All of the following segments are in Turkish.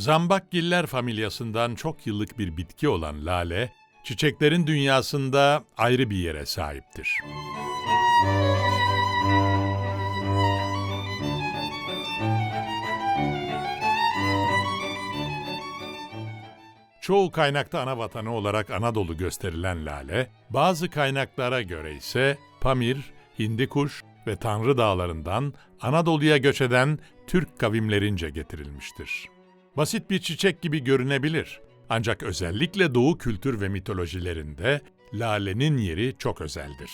Zambakgiller familyasından çok yıllık bir bitki olan lale, çiçeklerin dünyasında ayrı bir yere sahiptir. Çoğu kaynakta ana vatanı olarak Anadolu gösterilen lale, bazı kaynaklara göre ise Pamir, Hindikuş ve Tanrı Dağları'ndan Anadolu'ya göç eden Türk kavimlerince getirilmiştir. Basit bir çiçek gibi görünebilir. Ancak özellikle Doğu kültür ve mitolojilerinde lalenin yeri çok özeldir.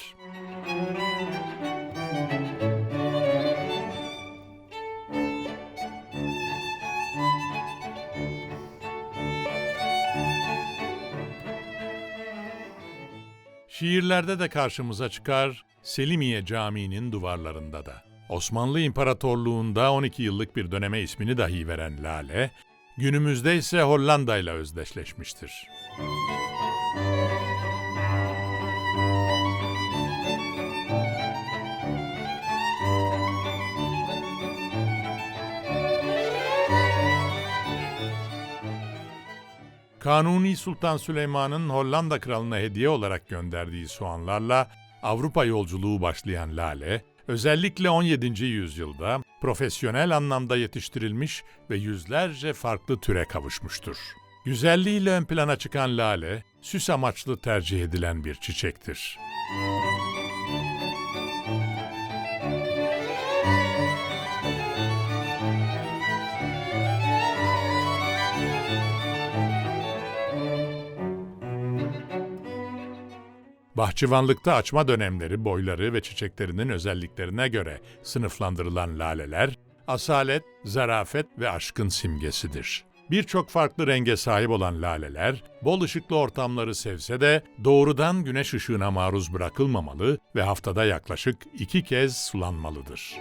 Şiirlerde de karşımıza çıkar, Selimiye Camii'nin duvarlarında da. Osmanlı İmparatorluğu'nda 12 yıllık bir döneme ismini dahi veren Lale, günümüzde ise Hollanda ile özdeşleşmiştir. Kanuni Sultan Süleyman'ın Hollanda kralına hediye olarak gönderdiği soğanlarla Avrupa yolculuğu başlayan Lale, özellikle 17. yüzyılda profesyonel anlamda yetiştirilmiş ve yüzlerce farklı türe kavuşmuştur. Güzelliğiyle ön plana çıkan lale, süs amaçlı tercih edilen bir çiçektir. Bahçıvanlıkta açma dönemleri, boyları ve çiçeklerinin özelliklerine göre sınıflandırılan laleler, asalet, zarafet ve aşkın simgesidir. Birçok farklı renge sahip olan laleler, bol ışıklı ortamları sevse de doğrudan güneş ışığına maruz bırakılmamalı ve haftada yaklaşık iki kez sulanmalıdır.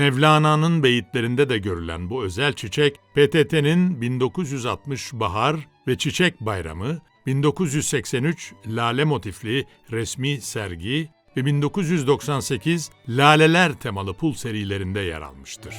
Mevlana'nın beyitlerinde de görülen bu özel çiçek, PTT'nin 1960 Bahar ve Çiçek Bayramı, 1983 Lale motifli resmi sergi ve 1998 Laleler temalı pul serilerinde yer almıştır.